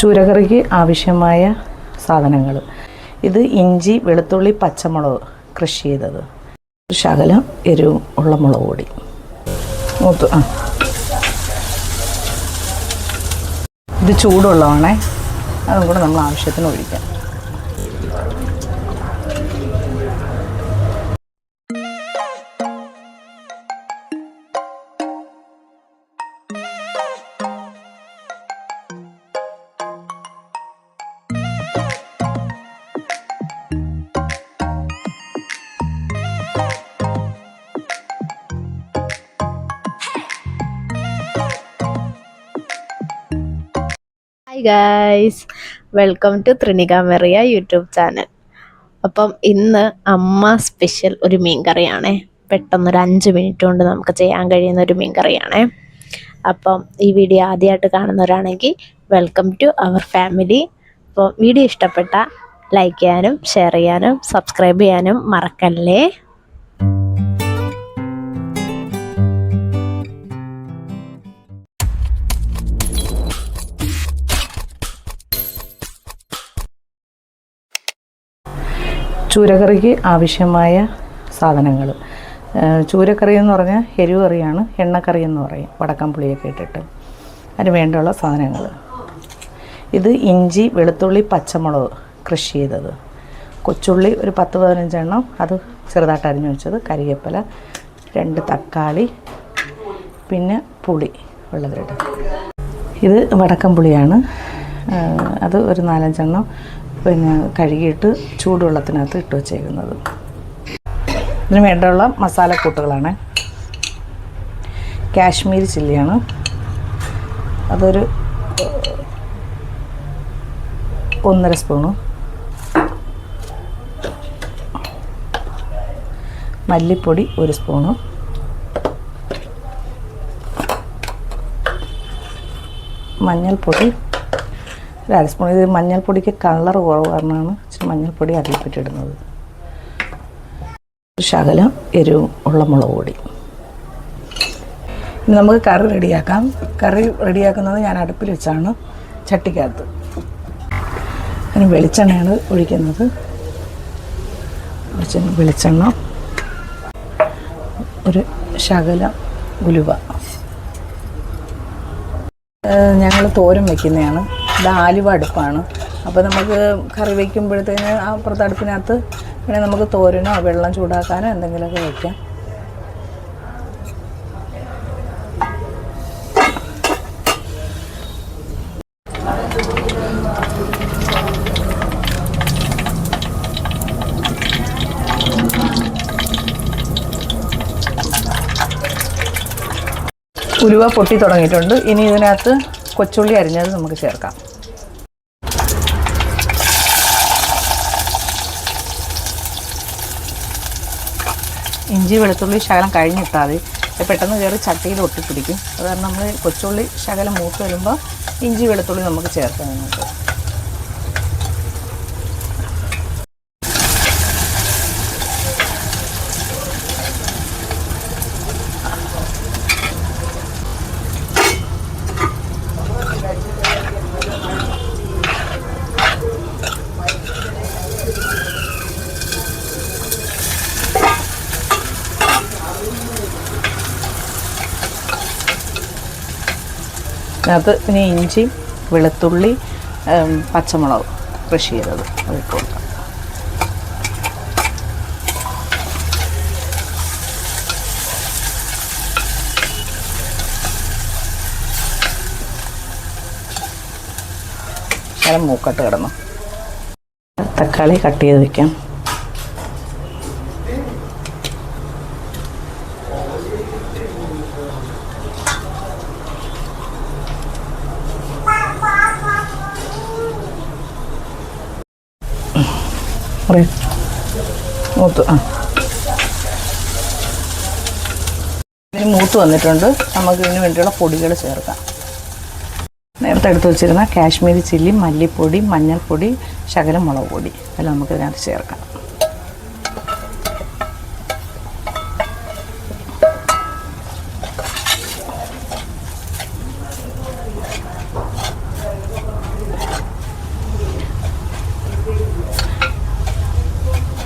ചൂരകറിക്ക് ആവശ്യമായ സാധനങ്ങൾ. ഇത് ഇഞ്ചി വെളുത്തുള്ളി പച്ചമുളക് കൃഷി ചെയ്തത്. ശകല എരിവും ഉള്ള മുളക് പൊടി. മൂത്ത് ആ. ഇത് ചൂടുള്ളതാണേ. അതും കൂടെ നമ്മൾ ആവശ്യത്തിന് ഒഴിക്കാം. ഗായ്സ് വെൽക്കം ടു ത്രിനിക മെറിയ യൂട്യൂബ് ചാനൽ അപ്പം ഇന്ന് അമ്മ സ്പെഷ്യൽ ഒരു മീൻ കറിയാണേ പെട്ടെന്ന് ഒരു അഞ്ച് മിനിറ്റ് കൊണ്ട് നമുക്ക് ചെയ്യാൻ കഴിയുന്ന ഒരു മീൻ കറിയാണേ അപ്പം ഈ വീഡിയോ ആദ്യമായിട്ട് കാണുന്നവരാണെങ്കിൽ വെൽക്കം ടു അവർ ഫാമിലി അപ്പോൾ വീഡിയോ ഇഷ്ടപ്പെട്ട ലൈക്ക് ചെയ്യാനും ഷെയർ ചെയ്യാനും സബ്സ്ക്രൈബ് ചെയ്യാനും മറക്കല്ലേ? ചൂരകറിക്ക് ആവശ്യമായ സാധനങ്ങൾ. ചൂരക്കറി എന്ന് പറഞ്ഞാൽ എരിവറിയാണ് എണ്ണക്കറി എന്ന് പറയും വടക്കം പുളിയൊക്കെ ഇട്ടിട്ട്. അതിന് വേണ്ടിയുള്ള സാധനങ്ങൾ. ഇത് ഇഞ്ചി വെളുത്തുള്ളി പച്ചമുളക് കൃഷി ചെയ്തത്. കൊച്ചുള്ളി ഒരു പത്ത് പതിനഞ്ചെണ്ണം അത് ചെറുതായിട്ട് അരിഞ്ഞു വെച്ചത് കരിവേപ്പില രണ്ട് തക്കാളി പിന്നെ പുളി വെള്ളത്തിലിട്ട് ഇത് വടക്കം പുളിയാണ്. അത് ഒരു നാലഞ്ചെണ്ണം. പിന്നെ കഴുകിയിട്ട് ചൂടുവെള്ളത്തിനകത്ത് ഇട്ട് വച്ചേക്കുന്നത്. ഇതിന് വേണ്ടിയുള്ള മസാലക്കൂട്ടുകളാണ്. കാശ്മീർ ചില്ലിയാണ്. അതൊരു ഒന്നര സ്പൂണ്. മല്ലിപ്പൊടി ഒരു സ്പൂണ്. മഞ്ഞൾപ്പൊടി ഒരു അര സ്പൂൺ ഇത് മഞ്ഞൾപ്പൊടിക്ക് കളർ കുറവ് കാരണമാണ് ഇച്ചിരി മഞ്ഞൾപ്പൊടി അതിൽപ്പെട്ടിടുന്നത് ഒരു ശകലം എരിവും ഉള്ള മുളക് പൊടി. ഇനി നമുക്ക് കറി റെഡിയാക്കാം. കറി റെഡിയാക്കുന്നത് ഞാൻ അടുപ്പിൽ വെച്ചാണ് ചട്ടിക്കകത്ത്. അതിന് വെളിച്ചെണ്ണയാണ് ഒഴിക്കുന്നത്. കുറച്ച് വെളിച്ചെണ്ണ ഒരു ശകലം ഉലുവ. ഞങ്ങൾ തോരം വെക്കുന്നതാണ്. ഇത് ആലുവ അടുപ്പാണ് അപ്പോൾ നമുക്ക് കറി വയ്ക്കുമ്പോഴത്തേന് ആ അപ്പുറത്തെ അടുപ്പിനകത്ത് പിന്നെ നമുക്ക് തോരനോ വെള്ളം ചൂടാക്കാനോ എന്തെങ്കിലുമൊക്കെ വയ്ക്കാം ഉലുവ പൊട്ടി തുടങ്ങിയിട്ടുണ്ട്. ഇനി ഇതിനകത്ത് കൊച്ചുള്ളി അരിഞ്ഞത് നമുക്ക് ചേർക്കാം. ഇഞ്ചി വെളുത്തുള്ളി ശകലം കഴിഞ്ഞിട്ടാൽ മതി പെട്ടെന്ന് കയറി ചട്ടിയിൽ ഒട്ടിപ്പിടിക്കും. അത് കാരണം നമ്മൾ കൊച്ചുള്ളി ശകലം മൂത്ത് വരുമ്പോൾ ഇഞ്ചി വെളുത്തുള്ളി നമുക്ക് ചേർക്കാം അതിനകത്ത്. അതിനകത്ത് പിന്നെ ഇഞ്ചി വെളുത്തുള്ളി പച്ചമുളക് കൃഷി ചെയ്തത്. അതിട്ട് കൊടുക്കാം. മൂക്കട്ട് കിടന്നു. തക്കാളി കട്ട് ചെയ്ത് വെക്കാം. പറയൂ. മൂത്ത് ആ. ഇതിന് മൂത്ത് വന്നിട്ടുണ്ട്. നമുക്ക് ഇതിന് വേണ്ടിയുള്ള പൊടികൾ ചേർക്കാം. നേരത്തെ എടുത്ത് വെച്ചിരുന്ന കാശ്മീരി ചില്ലി മല്ലിപ്പൊടി മഞ്ഞൾപ്പൊടി ശകലം മുളക് പൊടി. എല്ലാം നമുക്ക് ഇതിനകത്ത് ചേർക്കാം.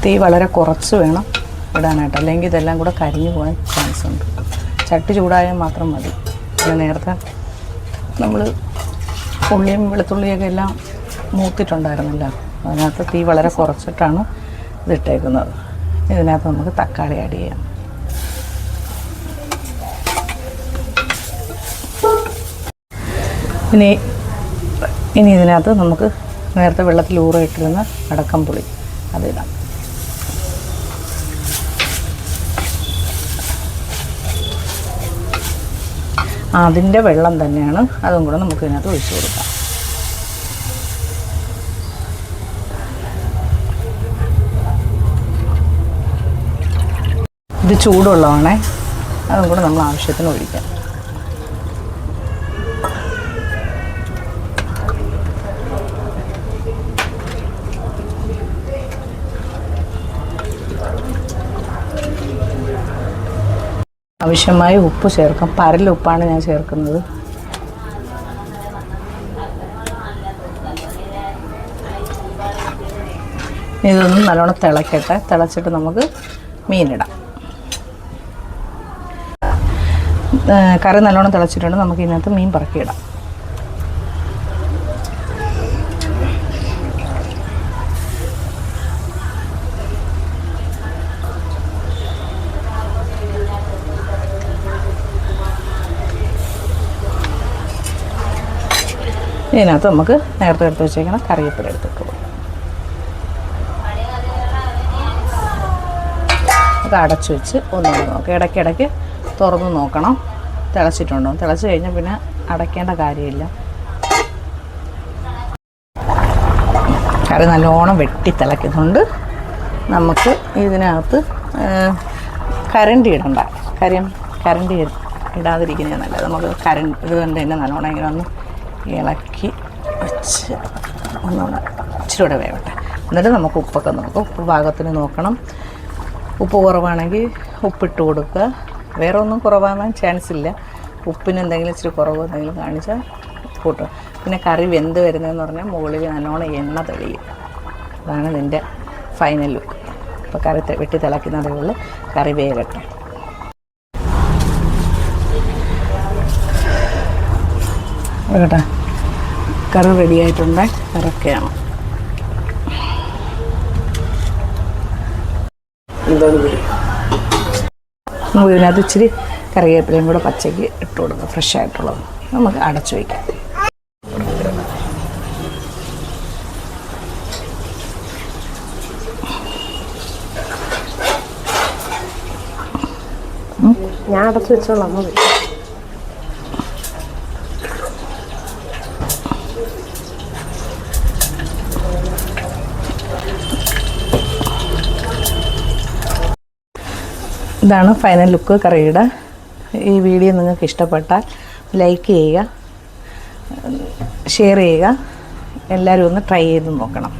തീ വളരെ കുറച്ച് വേണം ഇടാനായിട്ട്. അല്ലെങ്കിൽ ഇതെല്ലാം കൂടെ കരിഞ്ഞു പോകാൻ ചാൻസ് ഉണ്ട്. ചട്ടി ചൂടായാൽ മാത്രം മതി. പിന്നെ നേരത്തെ നമ്മൾ ഉള്ളിയും വെളുത്തുള്ളിയൊക്കെ എല്ലാം മൂത്തിട്ടുണ്ടായിരുന്നല്ലോ. അതിനകത്ത് തീ വളരെ കുറച്ചിട്ടാണ് ഇതിട്ടേക്കുന്നത്. ഇതിനകത്ത് നമുക്ക് തക്കാളി ആഡ് ചെയ്യാം. ഇനി ഇനി ഇതിനകത്ത് നമുക്ക് നേരത്തെ വെള്ളത്തിൽ ഊറിയിട്ടിരുന്ന അടക്കം പുളി അതിടാം. അതിന്റെ വെള്ളം തന്നെയാണ്. അതും കൂടെ നമുക്ക് ഇതിനകത്ത് ഒഴിച്ചു കൊടുക്കാം. ഇത് ചൂടുള്ളതാണേ. അതും കൂടെ നമ്മൾ ആവശ്യത്തിന് ഒഴിക്കാം. ആവശ്യമായ ഉപ്പ് ചേർക്കാം. പരൽ ഉപ്പാണ് ഞാൻ ചേർക്കുന്നത്. ഇതൊന്ന് നല്ലോണം തിളക്കട്ടെ. തിളച്ചിട്ട് നമുക്ക് മീനിടാം. കറി നല്ലോണം തിളച്ചിട്ടുണ്ട്. നമുക്ക് ഇതിനകത്ത് മീൻ പറക്കിയിടാം. ഇതിനകത്ത് നമുക്ക് നേരത്തെ എടുത്ത് വെച്ചേക്കണം കറിവേപ്പില എടുത്തിട്ട് കൊടുക്കും അത് അടച്ചു വെച്ച് ഒന്നുകൂടി നോക്കാം. ഇടയ്ക്കിടയ്ക്ക് തുറന്ന് നോക്കണം. തിളച്ചിട്ടുണ്ടോ? തിളച്ച് കഴിഞ്ഞാൽ പിന്നെ അടയ്ക്കേണ്ട കാര്യമില്ല. കറി നല്ലോണം വെട്ടി തിളയ്ക്കുന്നുണ്ട്. നമുക്ക് ഇതിനകത്ത് കരണ്ടി ഇടണ്ട. കാര്യം കരണ്ടി ഇടാതിരിക്കുന്നതാണ് നല്ലത്. നമുക്ക് കരണ്ട് ഇത് കണ്ട് തന്നെ നല്ലോണം ഇങ്ങനെ ഒന്ന് ഇളക്കി വെച്ച് ഒന്നുകൂടെ ഇച്ചിരി കൂടെ വേവട്ടെ. എന്നിട്ട് നമുക്ക് ഉപ്പൊക്കെ നോക്കാം. ഉപ്പ് പാകത്തിന് നോക്കണം. ഉപ്പ് കുറവാണെങ്കിൽ ഉപ്പിട്ട് കൊടുക്കുക. വേറെ ഒന്നും കുറവാകാൻ ചാൻസ് ഇല്ല. ഉപ്പിന് എന്തെങ്കിലും ഇച്ചിരി കുറവ് എന്തെങ്കിലും കാണിച്ചാൽ കൂട്ടും പിന്നെ കറി വെന്ത് വരുന്നതെന്ന് പറഞ്ഞാൽ മുകളിൽ നല്ലോണം എണ്ണ തെളിയും. അതാണ് ഇതിന്റെ ഫൈനൽ ലുക്ക് അപ്പോൾ കറി വെട്ടി തിളയ്ക്കുന്നതേ ഉള്ളൂ. കറി വേകട്ടെ വേകട്ടെ കറി റെഡി ആയിട്ടുണ്ട്. ഇറക്കുകയാണ് നമുക്ക് ഇതിനകത്ത് ഇച്ചിരി കറിവേപ്പിലയും കൂടെ പച്ചയ്ക്ക് ഇട്ട് കൊടുക്കുക ഫ്രഷ് ആയിട്ടുള്ളത്. നമുക്ക് അടച്ചു വയ്ക്കാം. ഞാൻ അടച്ചു വെച്ചോളാം ഇതാണ് ഫൈനൽ ലുക്ക് കറിയുടെ. ഈ വീഡിയോ നിങ്ങൾക്ക് ഇഷ്ടപ്പെട്ടാൽ ലൈക്ക് ചെയ്യുക ഷെയർ ചെയ്യുക എല്ലാവരും ഒന്ന് ട്രൈ ചെയ്ത് നോക്കണം.